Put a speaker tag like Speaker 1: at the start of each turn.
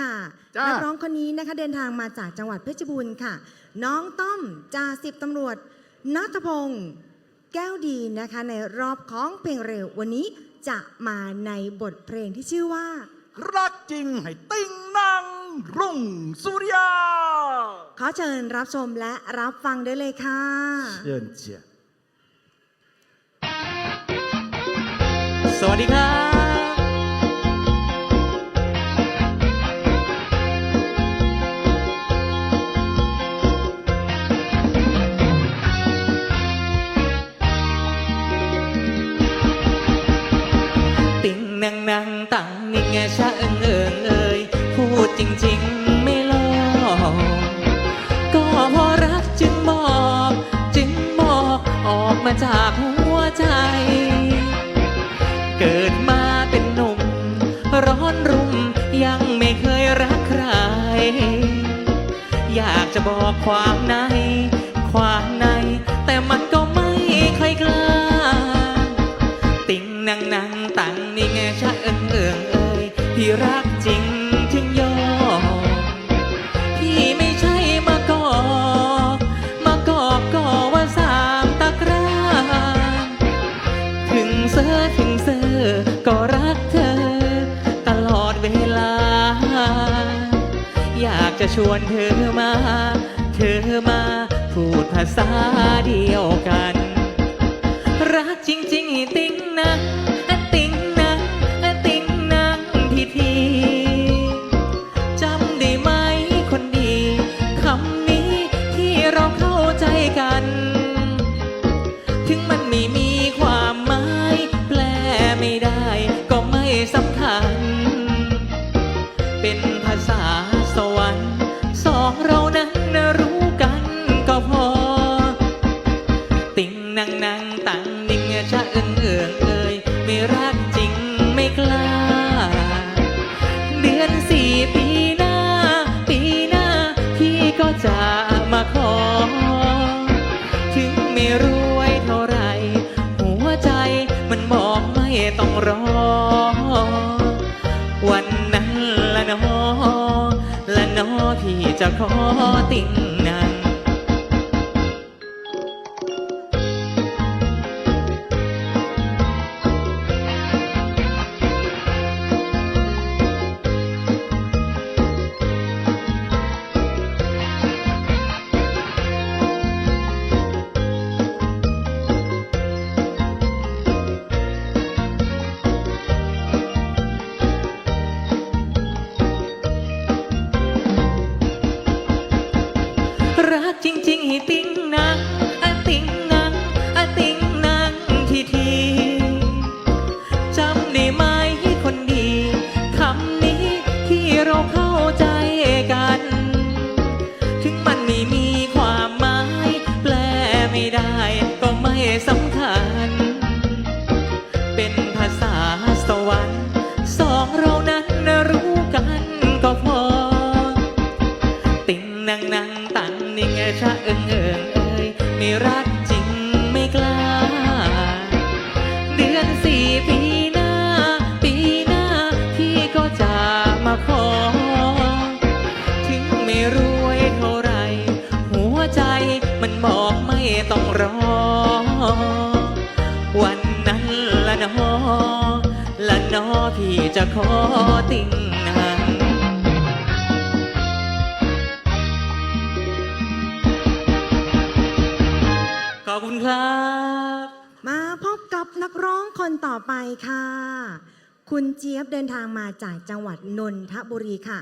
Speaker 1: ค่ะ
Speaker 2: จ้านั
Speaker 1: นักร้องคนนี้นะคะเดินทางมาจากจังหวัดเพชรบูรณ์ค่ะ น้องต้อมจ่าสิบตำรวจนัทพงศ์แก้วดีนะคะ ในรอบของเพลงเร็ววันนี้จะมาในบทเพลงที่ชื่อว่า
Speaker 2: รักจริงให้ติ้งนังรุ่งสุริยา
Speaker 1: ขอเชิญรับชมและรับฟังได้เลยค่ะ
Speaker 2: เชิญเจีย
Speaker 3: สวัสดีครับ นางนางตังนิ่งชะเอิงเอิงเอ่ยพูดจริง ๆ ไม่หลอกก็เพราะรักจึงบอก จึงบอกออกมาจากหัวใจ เกิดมาเป็นหนุ่ม ร้อนรุ่มยังไม่เคยรักใคร อยากจะบอกความใน ความใน แต่มันก็ไม่ค่อยกล้า เอิงเอิงเอ่ยพี่รักจริงถึงยอมพี่ไม่ใช่มากอกมากอกก็ว่าสามตะกร้าถึงเซอถึงเซอก็รักเธอ ตลอดเวลา อยากจะชวนเธอมา เธอมาพูดภาษาเดียวกัน รักจริงๆติ้ ถึงมันไม่มีความหมายแปลไม่ได้ก็ไม่สำคัญ เป็นภาษาสวรรค์สองเรานั้นรู้กันก็พอ ติ่งนางนางตังนิ่งชะเอิงเอิงเอ่ยไม่รัก ต้องรอ วันนั้นละนอละนอพี่จะขอติ่งนา ไม่รักจริงไม่กล้า เดือนสี่ปีหน้า ปีหน้าพี่ก็จะมาขอ ถึงไม่รวยเท่าไร หัวใจมันบอกไม่ต้องรอ วันนั้นละนอละนอพี่จะขอติ่ง
Speaker 1: พบกับนักร้องคนต่อไปค่ะ คุณเจี๊ยบเดินทางมาจากจังหวัดนนทบุรีค่ะ